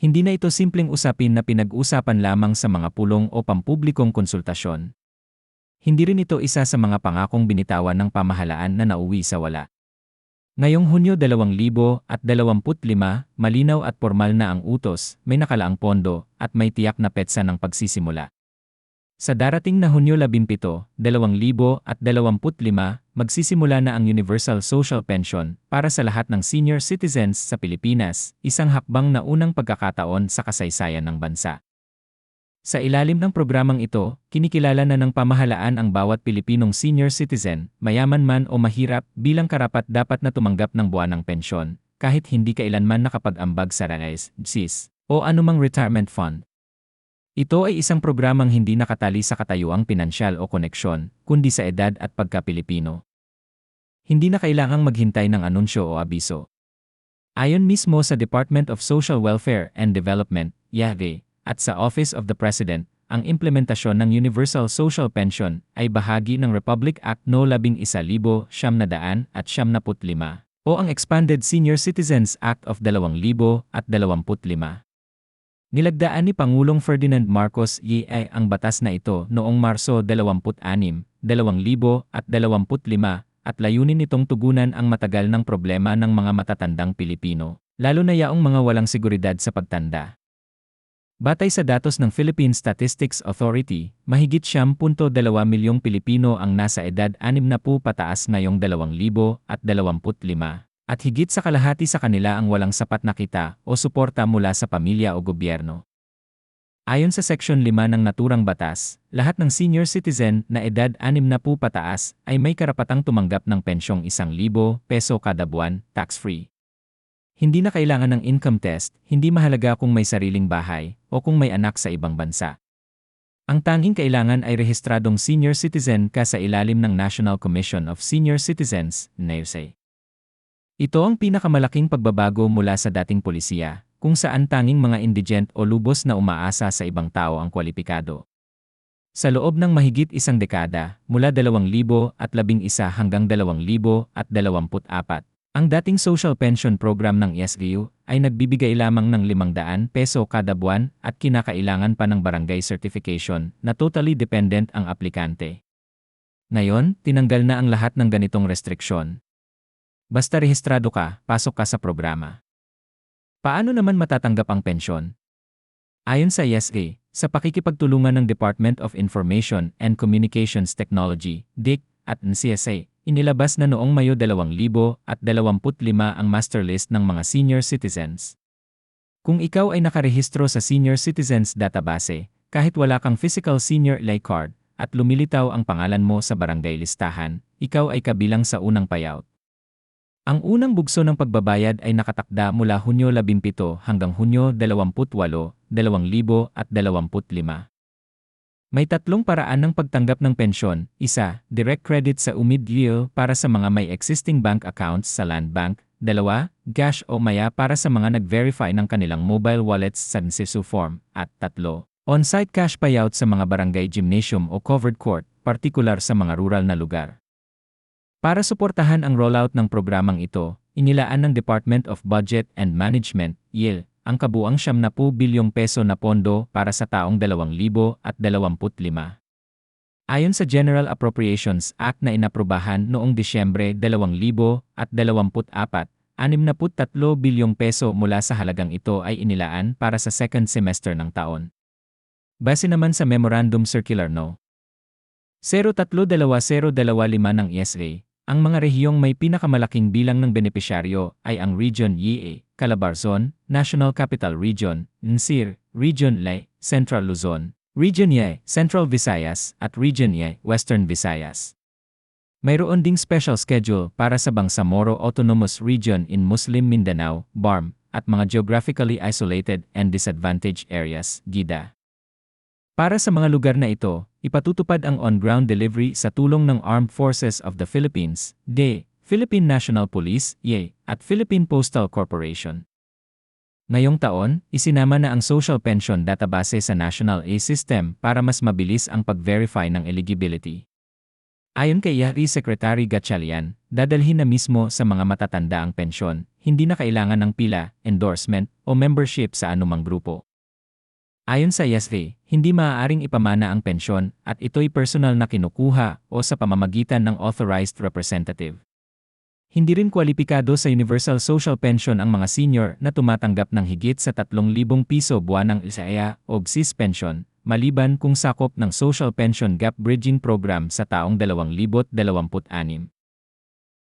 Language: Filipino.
Hindi na ito simpleng usapin na pinag-usapan lamang sa mga pulong o pampublikong konsultasyon. Hindi rin ito isa sa mga pangakong binitawan ng pamahalaan na nauwi sa wala. Ngayong Hunyo 2025, malinaw at formal na ang utos, may nakalaang pondo, at may tiyak na petsa ng pagsisimula. Sa darating na Hunyo 17, 2025, magsisimula na ang Universal Social Pension para sa lahat ng senior citizens sa Pilipinas, isang hakbang na unang pagkakataon sa kasaysayan ng bansa. Sa ilalim ng programang ito, kinikilala na ng pamahalaan ang bawat Pilipinong senior citizen, mayaman man o mahirap, bilang karapat dapat na tumanggap ng buwanang pensyon, kahit hindi kailanman nakapag-ambag sa RAIS, SIS, o anumang retirement fund. Ito ay isang programang hindi nakatali sa katayuang pinansyal o koneksyon, kundi sa edad at pagka-Pilipino. Hindi na kailangang maghintay ng anunsyo o abiso. Ayon mismo sa Department of Social Welfare and Development, YAVE, at sa Office of the President, ang implementasyon ng Universal Social Pension ay bahagi ng Republic Act No 11,705 at 75 o ang Expanded Senior Citizens Act of 2025. Nilagdaan ni Pangulong Ferdinand Marcos EI ang batas na ito noong Marso 26, 2025 at layunin nitong tugunan ang matagal ng problema ng mga matatandang Pilipino, lalo na yaong mga walang seguridad sa pagtanda. Batay sa datos ng Philippine Statistics Authority, mahigit 10.2 milyong Pilipino ang nasa edad 60 pataas ngayong 2025 at higit sa kalahati sa kanila ang walang sapat na kita o suporta mula sa pamilya o gobyerno. Ayon sa Section 5 ng naturang batas, lahat ng senior citizen na edad 60 pataas ay may karapatang tumanggap ng pensyong 1,000 peso kada buwan, tax-free. Hindi na kailangan ng income test, hindi mahalaga kung may sariling bahay o kung may anak sa ibang bansa. Ang tanging kailangan ay rehistradong senior citizen ka sa ilalim ng National Commission of Senior Citizens, NAIRSE. Ito ang pinakamalaking pagbabago mula sa dating polisiya, kung saan tanging mga indigent o lubos na umaasa sa ibang tao ang kwalipikado. Sa loob ng mahigit isang dekada, mula 2011 hanggang 2024, ang dating social pension program ng SVU ay nagbibigay lamang ng 500 peso kada buwan at kinakailangan pa ng barangay certification na totally dependent ang aplikante. Ngayon, tinanggal na ang lahat ng ganitong restriksyon. Basta rehistrado ka, pasok ka sa programa. Paano naman matatanggap ang pensyon? Ayon sa ESA, sa pakikipagtulungan ng Department of Information and Communications Technology, DIC, at NCSA, inilabas na noong Mayo 2025 ang master list ng mga senior citizens. Kung ikaw ay nakarehistro sa Senior Citizens Database, kahit wala kang physical senior lay card, at lumilitaw ang pangalan mo sa barangay listahan, ikaw ay kabilang sa unang payout. Ang unang bugso ng pagbabayad ay nakatakda mula Hunyo 17 hanggang Hunyo 28, 2025. May tatlong paraan ng pagtanggap ng pensyon. Isa, direct credit sa UMID para sa mga may existing bank accounts sa Land Bank. Dalawa, cash o maya para sa mga nag-verify ng kanilang mobile wallets sa NSISU form. At tatlo, on-site cash payout sa mga barangay gymnasium o covered court, partikular sa mga rural na lugar. Para suportahan ang rollout ng programang ito, inilaan ng Department of Budget and Management, YIL, ang kabuang 70 bilyong peso na pondo para sa taong 2025. Ayon sa General Appropriations Act na inaprubahan noong Disyembre 2024, 63 bilyong peso mula sa halagang ito ay inilaan para sa second semester ng taon. Base naman sa Memorandum Circular No. 032025 ng ESA, ang mga rehiyong may pinakamalaking bilang ng benepisyaryo ay ang Region YEA, Calabarzon, National Capital Region, NSIR, Region LE, Central Luzon, Region YE, Central Visayas, at Region YE, Western Visayas. Mayroon ding special schedule para sa Bangsamoro Autonomous Region in Muslim Mindanao, BARM, at mga geographically isolated and disadvantaged areas, GIDA. Para sa mga lugar na ito, ipatutupad ang on-ground delivery sa tulong ng Armed Forces of the Philippines, DE, Philippine National Police, YE, at Philippine Postal Corporation. Ngayong taon, isinama na ang social pension database sa National A System para mas mabilis ang pag-verify ng eligibility. Ayon kay Yahri Secretary Gatchalian, dadalhin na mismo sa mga matatanda ang pensyon, hindi na kailangan ng pila, endorsement, o membership sa anumang grupo. Ayon sa Yasri, hindi maaaring ipamana ang pensyon at ito'y personal na kinukuha o sa pamamagitan ng authorized representative. Hindi rin kwalipikado sa Universal Social Pension ang mga senior na tumatanggap ng higit sa 3,000 piso buwanang isaya o GSIS pension, maliban kung sakop ng Social Pension Gap Bridging Program sa taong 2026.